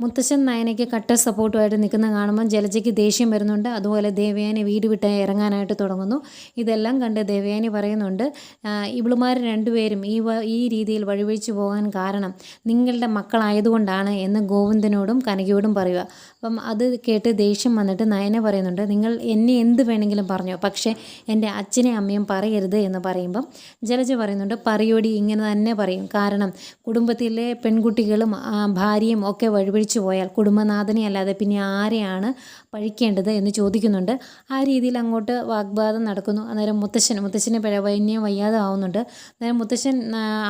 മുത്തശ്ശൻ നയനയ്ക്ക് കട്ട സപ്പോർട്ടുമായിട്ട് നിൽക്കുന്ന കാണുമ്പോൾ ജലജയ്ക്ക് ദേഷ്യം വരുന്നുണ്ട്. അതുപോലെ ദേവയാനി വീട് വിട്ട് ഇറങ്ങാനായിട്ട് തുടങ്ങുന്നു. ഇതെല്ലാം കണ്ട് ദേവയാനി പറയുന്നുണ്ട് "ആ, ഇവളുമാർ രണ്ടുപേരും ഈ ഈ രീതിയിൽ വഴിവഴിച്ചു പോകാൻ കാരണം നിങ്ങളുടെ മക്കളായതുകൊണ്ടാണ് എന്ന് ഗോവിന്ദനോടും കനകയോടും പറയുക. അപ്പം അത് കേട്ട് ദേഷ്യം വന്നിട്ട് നയന പറയുന്നുണ്ട് നിങ്ങൾ എന്നെ എന്ത് വേണമെങ്കിലും പറഞ്ഞോ പക്ഷേ എന്റെ അച്ഛനെ അമ്മയും പറയരുത് എന്ന് പറയുമ്പം ജലജ പറയുന്നുണ്ട് പറയോടി ഇങ്ങനെ തന്നെ പറയും. കാരണം കുടുംബത്തിലെ പെൺകുട്ടികളും ഭാര്യയും ഒക്കെ വഴിപിടിച്ചു പോയാൽ കുടുംബനാഥനെ അല്ലാതെ പിന്നെ ആരെയാണ് പഴിക്കേണ്ടത് എന്ന് ചോദിക്കുന്നുണ്ട്. ആ രീതിയിൽ അങ്ങോട്ട് വാഗ്വാദം നടക്കുന്നു. അന്നേരം മുത്തശ്ശൻ മുത്തശ്ശന് വൈന്യം വയ്യാതെ ആവുന്നുണ്ട്. അന്നേരം മുത്തശ്ശൻ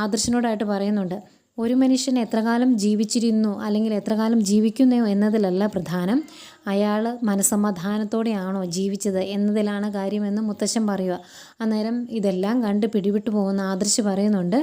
ആദർശനോടായിട്ട് പറയുന്നുണ്ട് ഒരു മനുഷ്യൻ എത്രകാലം ജീവിച്ചിരുന്നു അല്ലെങ്കിൽ എത്രകാലം ജീവിക്കുന്നു എന്നതിലല്ല പ്രധാനം. അയാൾ മനസമാധാനത്തോടെയാണോ ജീവിച്ചത്? എന്നതിലാണ് കാര്യമെന്ന് മുത്തശ്ശൻ പറയുക. അന്നേരം ഇതെല്ലാം കണ്ട് പിടിവിട്ടു പോകുന്ന ആദർശ് പറയുന്നുണ്ട്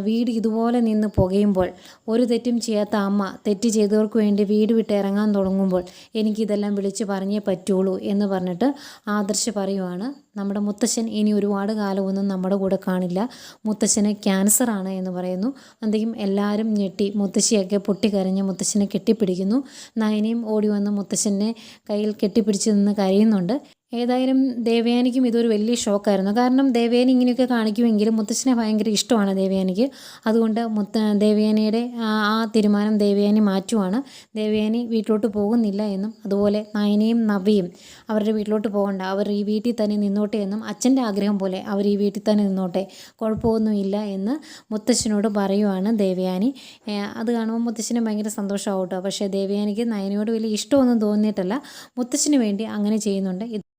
വീട് ഇതുപോലെ നിന്ന് പുകയുമ്പോൾ ഒരു തെറ്റും ചെയ്യാത്ത അമ്മ തെറ്റ് ചെയ്തവർക്ക് വേണ്ടി വീട് വിട്ട് ഇറങ്ങാൻ തുടങ്ങുമ്പോൾ എനിക്കിതെല്ലാം വിളിച്ച് പറഞ്ഞേ പറ്റുള്ളൂ എന്ന് പറഞ്ഞിട്ട് ആദർശ് പറയുവാണ്. നമ്മുടെ മുത്തശ്ശൻ ഇനി ഒരുപാട് കാലമൊന്നും നമ്മുടെ കൂടെ കാണില്ല. മുത്തശ്ശന് ക്യാൻസറാണ് എന്ന് പറയുന്നു. എന്തെങ്കിലും എല്ലാവരും ഞെട്ടി മുത്തശ്ശിയൊക്കെ പൊട്ടിക്കരഞ്ഞ് മുത്തശ്ശനെ കെട്ടിപ്പിടിക്കുന്നു. നയനയും ഓടി വന്ന് മുത്തശ്ശനെ കയ്യിൽ കെട്ടിപ്പിടിച്ച് നിന്ന് കരയുന്നുണ്ട്. ഏതായാലും ദേവയാനിക്കും ഇതൊരു വലിയ ഷോക്കായിരുന്നു. കാരണം ദേവയാനി ഇങ്ങനെയൊക്കെ കാണിക്കുമെങ്കിലും മുത്തശ്ശനെ ഭയങ്കര ഇഷ്ടമാണ് ദേവയാനിക്ക്. അതുകൊണ്ട് മുത്ത ദേവയാനിയുടെ ആ തീരുമാനം ദേവയാനി മാറ്റുവാണ്. ദേവയാനി വീട്ടിലോട്ട് പോകുന്നില്ല എന്നും അതുപോലെ നയനയും നവ്യയും അവരുടെ വീട്ടിലോട്ട് പോകണ്ട. അവർ ഈ വീട്ടിൽ തന്നെ നിന്നോട്ടെ എന്നും അച്ഛന്റെ ആഗ്രഹം പോലെ അവർ ഈ വീട്ടിൽ തന്നെ നിന്നോട്ടെ. കുഴപ്പമൊന്നുമില്ല എന്ന് മുത്തശ്ശനോട് പറയുവാണ് ദേവയാനി. അത് കാണുമ്പോൾ മുത്തശ്ശന് ഭയങ്കര സന്തോഷമാവും പക്ഷേ ദേവയാനിക്ക് നയനയോട് വലിയ ഇഷ്ടമൊന്നും തോന്നിയിട്ടല്ല. മുത്തശ്ശന് വേണ്ടി അങ്ങനെ ചെയ്യുന്നുണ്ട്.